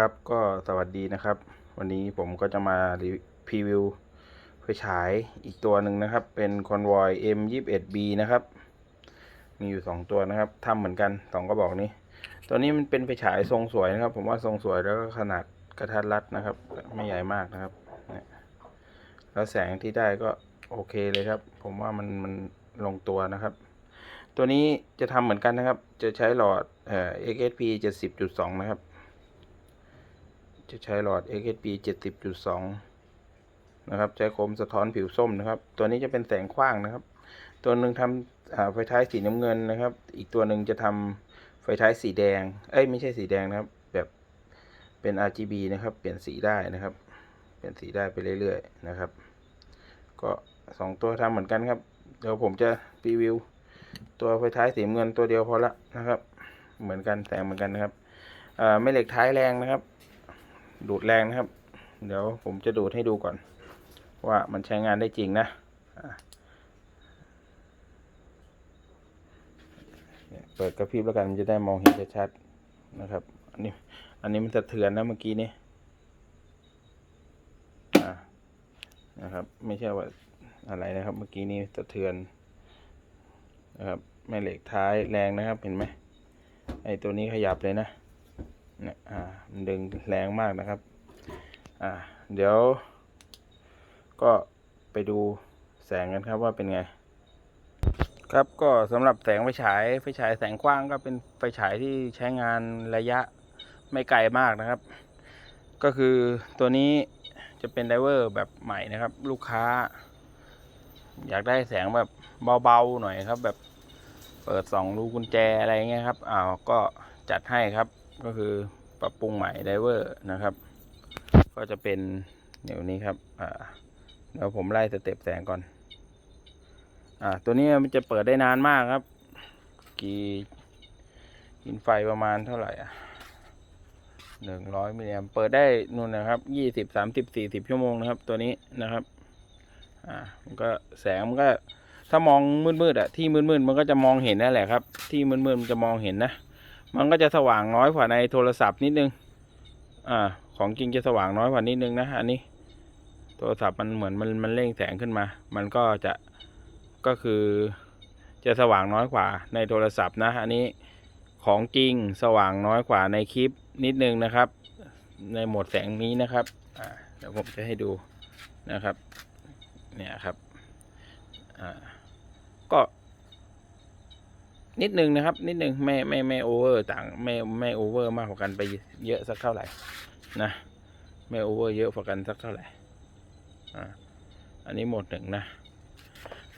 ครับก็สวัสดีนะครับ วันนี้ผมก็จะมารีวิวไฟฉายอีกตัวหนึ่งนะครับ เป็น Convoy M21B นะครับ มีอยู่สองตัวนะครับทำเหมือนกันสองกระบอกนี้ ตัวนี้มันเป็นไฟฉายทรงสวยนะครับ ผมว่าทรงสวยแล้วก็ขนาดกระทัดรัดนะครับ ไม่ใหญ่มากนะครับนี่แล้วแสงที่ได้ก็โอเคเลยครับ ผมว่ามันมันลงตัวนะครับ ตัวนี้จะทำเหมือนกันนะครับ จะใช้หลอดเอ่อ XSP 70.2 นะครับ จะใช้หลอด XSP 70.2 นะครับ ใช้โคมสะท้อนผิวส้มนะครับ ตัวนี้จะเป็นแสงขว้างนะครับ ตัวหนึ่งทำอ่าไฟท้ายสีน้ำเงินนะครับ อีกตัวหนึ่งจะทำไฟท้ายสีแดง เอ้ยไม่ใช่สีแดงนะครับ แบบเป็น RGB นะครับ เปลี่ยนสีได้นะครับ เปลี่ยนสีได้ไปเรื่อยๆนะครับ ก็สองตัวทำเหมือนกันครับ เดี๋ยวผมจะรีวิว ตัวไฟท้ายสีเงินตัวเดียวพอละนะครับ เหมือนกันแสงเหมือนกันนะครับอ่าไม่เหล็กท้ายแรงนะครับ ดูดแรงนะครับ เดี๋ยวผมจะดูดให้ดูก่อน ว่ามันใช้งานได้จริงนะเปิดกระพริบแล้วกันมันจะได้มองเห็นชัดๆนะครับ อันนี้ อันนี้มันสะเทือนนะเมื่อกี้นี้อ่นะครับ ไม่ใช่ว่าอะไรนะครับ เมื่อกี้นี้สะเทือนนะครับแม่เหล็กท้ายแรงนะครับ เห็นไหมไอตัวนี้ขยับเลยนะ เนี่ยอ่ามันดึงแรงมากนะครับอ่าเดี๋ยว ก็ไปดูแสงกันครับว่าเป็นไง ครับก็สำหรับแสงไฟฉายไฟฉายแสงกว้างก็เป็นไฟฉายที่ใช้งานระยะไม่ไกลมากนะครับ ก็คือตัวนี้จะเป็นไดเวอร์แบบใหม่นะครับ ลูกค้า อยากได้แสงแบบเบาๆหน่อยครับ แบบเปิดสองรูกุญแจอะไรเงี้ยครับอ้าวก็จัดให้ครับ ก็คือปรับปรุงใหม่ไดเวอร์นะครับ ก็จะเป็นเดี๋ยวนี้ครับอ่าเดี๋ยวผมไล่สเต็ปแสงก่อน อ่า ตัวนี้มันจะเปิดได้นานมากครับ กี่กินไฟประมาณเท่าไหร่อะหนึ่งร้อยมิลลิแอมเปิดได้นู่นนะครับยี่สิบสามสิบสี่สิบชั่วโมงนะครับ ตัวนี้นะครับ อ่า มันก็แสงมันก็ถ้ามองมืดๆอะที่มืดๆมันก็จะมองเห็นนั่นแหละครับ ที่มืดๆมันจะมองเห็นนะ มันก็จะสว่างน้อยกว่าในโทรศัพท์นิดนึง อ่า ของจริงจะสว่างน้อยกว่านิดนึงนะอันนี้ โทรศัพท์มันเหมือนมันมันเร่งแสงขึ้นมา มันก็จะก็คือ จะสว่างน้อยกว่าในโทรศัพท์นะ อันนี้ของจริงสว่างน้อยกว่าในคลิปนิดนึงนะครับ ในโหมดแสงนี้นะครับอ่าเดี๋ยวผมจะให้ดูนะครับ เนี่ยครับอ่า นิดนึงนะครับ นิดนึงไม่ไม่ไม่โอเวอร์ต่างไม่ไม่โอเวอร์มากกว่ากันไปเยอะสักเท่าไหร่นะไม่โอเวอร์เยอะกว่ากันสักเท่าไหร่อ่าอันนี้โหมดหนึ่งนะ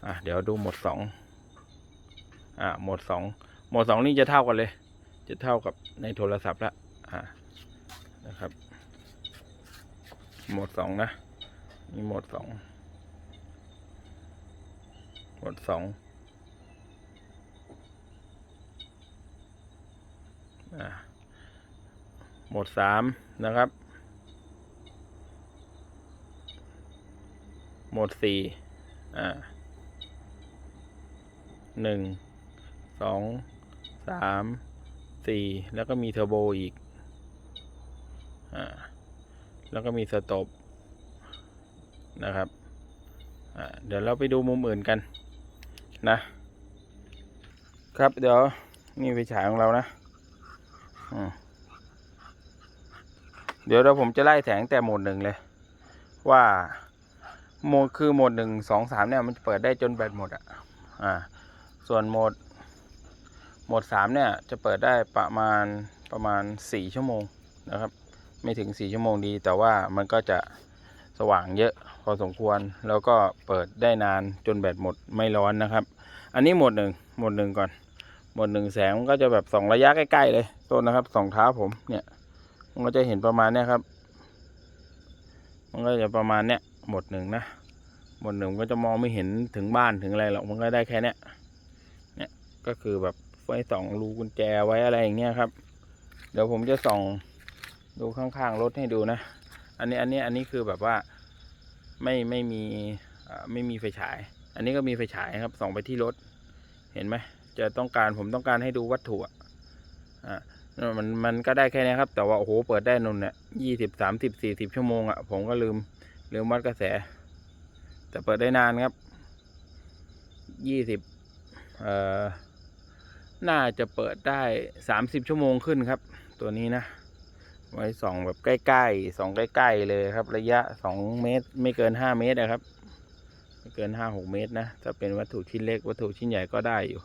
อะเดี๋ยวดูโหมดสองอ่าโหมดสองโหมดสองนี่จะเท่ากันเลย จะเท่ากับในโทรศัพท์ละอ่านะครับโหมดสองนะนี่โหมดสองโหมดสอง อ่าโหมดสามนะครับโหมดสี่อ่าหนึ่งสองสามสี่แล้วก็มีเทอร์โบอีก อ่า แล้วก็มีสต็อปนะครับ อ่า เดี๋ยวเราไปดูมุมอื่นกัน นะ ครับเดี๋ยวนี่ไฟฉายของเรานะ เดี๋ยวเราผมจะไล่แสงแต่โหมดหนึ่งเลย ว่าโหมดคือโหมดหนึ่งสองสามเนี่ยมันเปิดได้จนแบตหมดอะอ่า ส่วนโหมดโหมดสามเนี่ยจะเปิดได้ประมาณประมาณสี่ชั่วโมงนะครับ ไม่ถึงสี่ชั่วโมงดี แต่ว่ามันก็จะสว่างเยอะพอสมควรแล้วก็เปิดได้นานจนแบตหมดไม่ร้อนนะครับ อันนี้โหมดหนึ่งโหมดหนึ่งก่อน หมดหนึ่งแสงมันก็จะแบบส่องระยะใกล้ๆเลยโทษนะครับสองเท้าผมเนี่ย มันก็จะเห็นประมาณเนี้ยครับ มันก็จะประมาณเนี้ยหมดหนึ่งนะหมดหนึ่งก็จะมองไม่เห็นถึงบ้านถึงอะไรหรอกมันก็ได้แค่เนี้ยเนี่ยก็คือแบบไว้ส่องรูกุญแจไว้อะไรอย่างเงี้ยครับ เดี๋ยวผมจะส่องดูข้างๆรถให้ดูนะ อันนี้อันนี้อันนี้คือแบบว่าไม่ไม่มีไม่มีไฟฉาย อันนี้ก็มีไฟฉายครับส่องไปที่รถ เห็นไหม จะต้องการผมต้องการให้ดูวัตถุอะอ่ามันมันก็ได้แค่นี้ครับ แต่ว่าโอ้โหเปิดได้นนเนี่ยยี่สิบสามสิบสี่สิบชั่วโมงอะผมก็ลืมลืมวัดกระแส แต่เปิดได้นานครับยี่สิบเอ่อน่าจะเปิดได้สามสิบชั่วโมงขึ้นครับ ตัวนี้นะ ไว้ส่องแบบใกล้ๆส่องใกล้ๆเลยครับ ระยะสองเมตร ไม่เกินห้าเมตรนะครับไม่เกินห้าหกเมตรนะถ้าเป็นวัตถุชิ้นเล็กวัตถุชิ้นใหญ่ก็ได้อยู่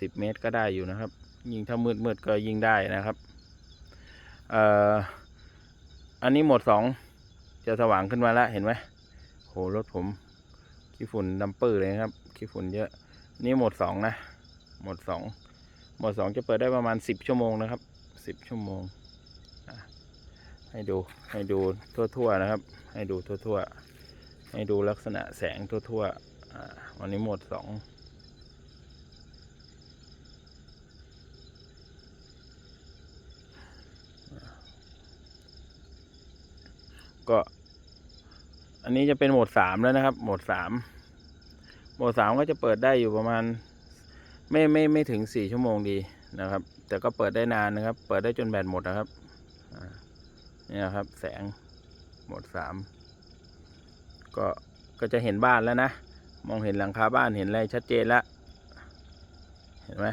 สิบเมตรก็ได้อยู่นะครับ ยิงถ้ามืดมืดๆก็ยิงได้นะครับเอ่ออันนี้หมดสองจะสว่างขึ้นมาแล้วเห็นไหมโหรถผมขี้ฝุ่นดำปื้อเลยครับขี้ฝุ่นเยอะ นี่หมดสองนะ หมดสองหมดสองจะเปิดได้ประมาณสิบชั่วโมงนะครับสิบชั่วโมงให้ดูให้ดูทั่วๆนะครับ ให้ดูทั่วๆให้ดูลักษณะแสงทั่วๆอันนี้หมดสอง ก็ อันนี้จะเป็นโหมดสามแล้วนะครับ โหมดสามโหมดสามก็จะเปิดได้อยู่ประมาณ ไม่ไม่ไม่ถึงสี่ชั่วโมงดีนะครับ แต่ก็เปิดได้นานนะครับ เปิดได้จนแบตหมดนะครับนี่นะครับ แสงโหมดสามก็ก็จะเห็นบ้านแล้วนะมองเห็นหลังคาบ้านเห็นอะไรชัดเจนแล้วเห็นไหม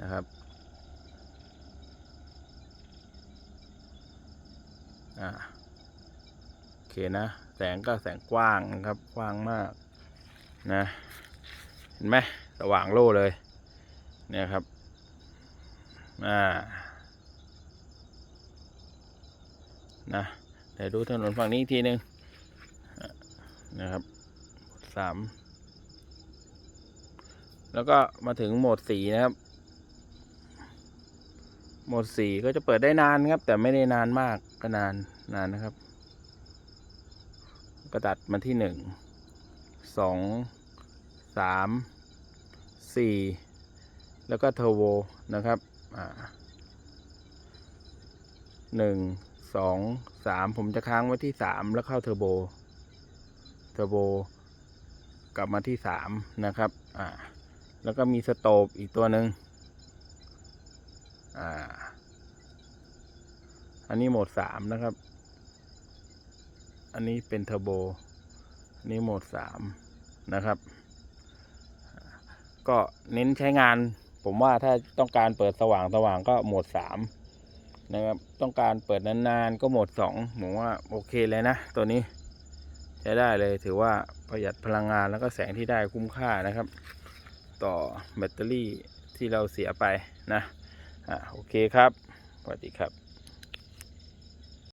นะครับอ่า เคนะ แสงก็แสงกว้างนะครับกว้างมากนะเห็นไหมสว่างโล่เลยเนี่ยครับอ่านะเดี๋ยวดูถนนฝั่งนี้อีกทีหนึ่งนะครับสามแล้วก็มาถึงโหมดสีนะครับ โหมดสีก็จะเปิดได้นานครับ แต่ไม่ได้นานมากก็นานนานนะครับ ก็ตัดมาที่หนึ่งสองสามสี่แล้วก็เทอร์โวนะครับหนึ่งสองสามผมจะค้างไว้ที่สามแล้วเข้าเทอร์โบ เทอร์โบ กลับมาที่สามนะครับ อ่า แล้วก็มีสโตบอีกตัวหนึ่งอ่า อันนี้โหมดสามนะครับ อันนี้เป็นเทอร์โบนนี้โหมดสามนะครับ ก็เน้นใช้งาน ผมว่าถ้าต้องการเปิดสว่างสว่างก็โหมดสามนะครับ ต้องการเปิดนานๆก็โหมดสองผมว่าโอเคเลยนะ ตัวนี้ ใช้ได้เลยถือว่าประหยัดพลังงานแล้วก็แสงที่ได้คุ้มค่านะครับ ต่อแบตเตอรี่ที่เราเสียไปนะอะโอเคครับสวัสดีครับ